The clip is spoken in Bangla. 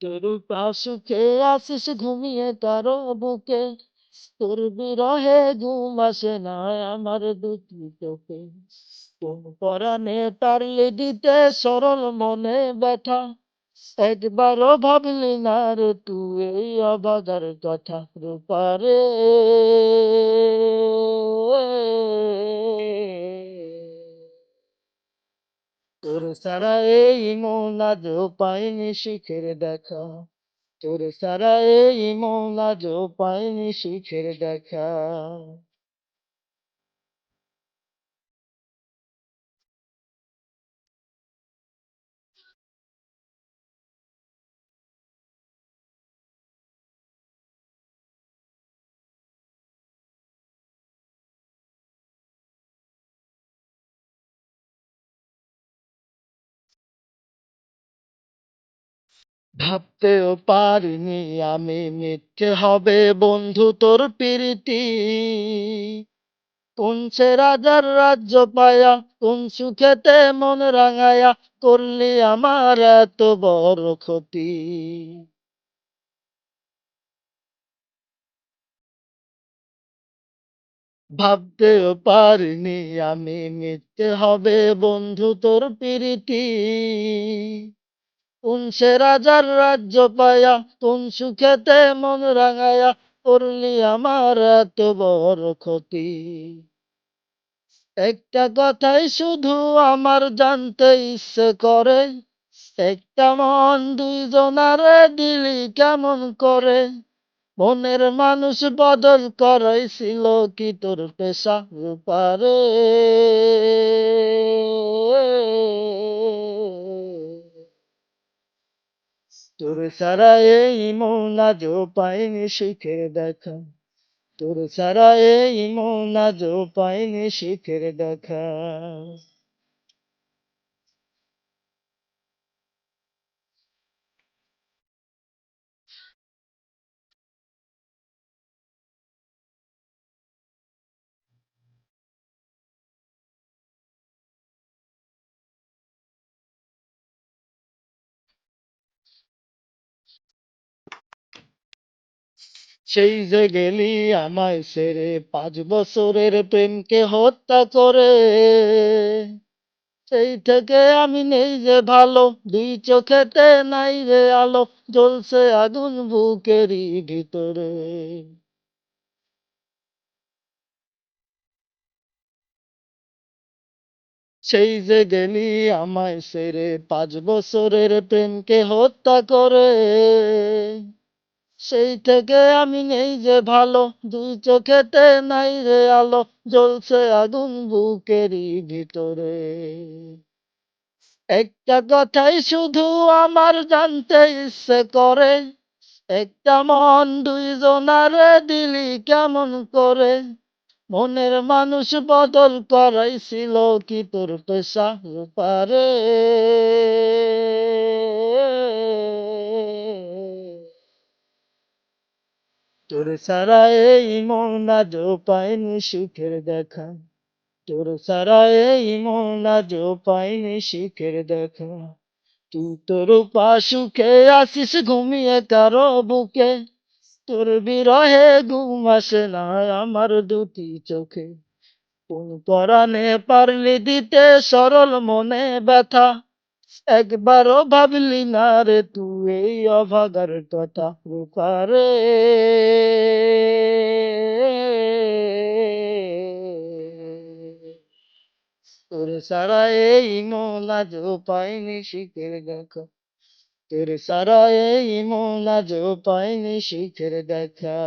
তোর পাশুকে আসিস ঘুমিয়ে তার বুকে। তোর বিরহে ঘুম আসে না আমার দুটি চোখে। কোন পরাণে তাড়িয়ে দিতে সরল মনে ব্যথা। একবারও ভাবলি না রে তুই এই অবাধার কথা রূপারে সারা এই মন আজ পাইনি শিখের দেখা। তোর সারা এই মন আজ পাইনি শিখের দেখা। ভাবতেও পারিনি আমি মিথ্যে হবে বন্ধু তোর প্রীতি। সে রাজার রাজ্য পায়া, কোন সুখেতে মন রাঙায়া, করলি আমার এত বড় ক্ষতি। ভাবতেও পারিনি আমি মিথ্যে হবে বন্ধু তোর প্রীতি। কোন রাজার রাজ্য পায়া কোন সুখেতে মন রাঙায়া, করলি আমার এত বড় ক্ষতি। একটা কথাই শুধু আমার জানতে ইচ্ছে করে, একটা মন দুইজনারে দিলি কেমন করে? মনের মানুষ বদল করাইছিল কি তোর পেশা রূপারে তোর সারা এই মন আজ পাইনি শিখে দেখা। তোর সারা এই মন আজ পাইনি শিখের দেখা। সেই যে গেলি আমায় সেরে পাঁচ বছরের প্রেমকে হত্যা করে। সেই থেকে আমি নেই যে ভালো, দুই চোখেতে নাই রে আলো, জ্বলছে আগুন বুকেরই ভিতরে। সেই যে গেলি আমায় সেরে পাঁচ বছরের প্রেমকে হত্যা করে। সেই থেকে আমি নেই যে ভালো, দুই চোখেতে নাই রে আলো, জ্বলছে আগুন বুকেরই ভিতরে। একটা কথাই শুধু আমার জানতে ইচ্ছে করে, একটা মন দুইজনারে দিলি কেমন করে? মনের মানুষ বদল করাইছিল কি তোর পেশা পারে তোর সারা এই মন আজ পাইনি সুখের দেখা। তোর সারা এই মন আজ পাইনি সুখের দেখা। তুই তোর পাশুকে আসিস ঘুমিয়ে কারও বুকে। তোর বিরহে ঘুম আসে না আমার দুটি চোখে। কোন পরাণে পারলি দিতে সরল মনে ব্যথা। একবারও ভাবলি না রে তুই এই অভাগার কথা রূপারে তোর সারা এই আজ পাইনি শিখের দেখা। তোর সারা এই আজ পাইনি শিখের দেখা।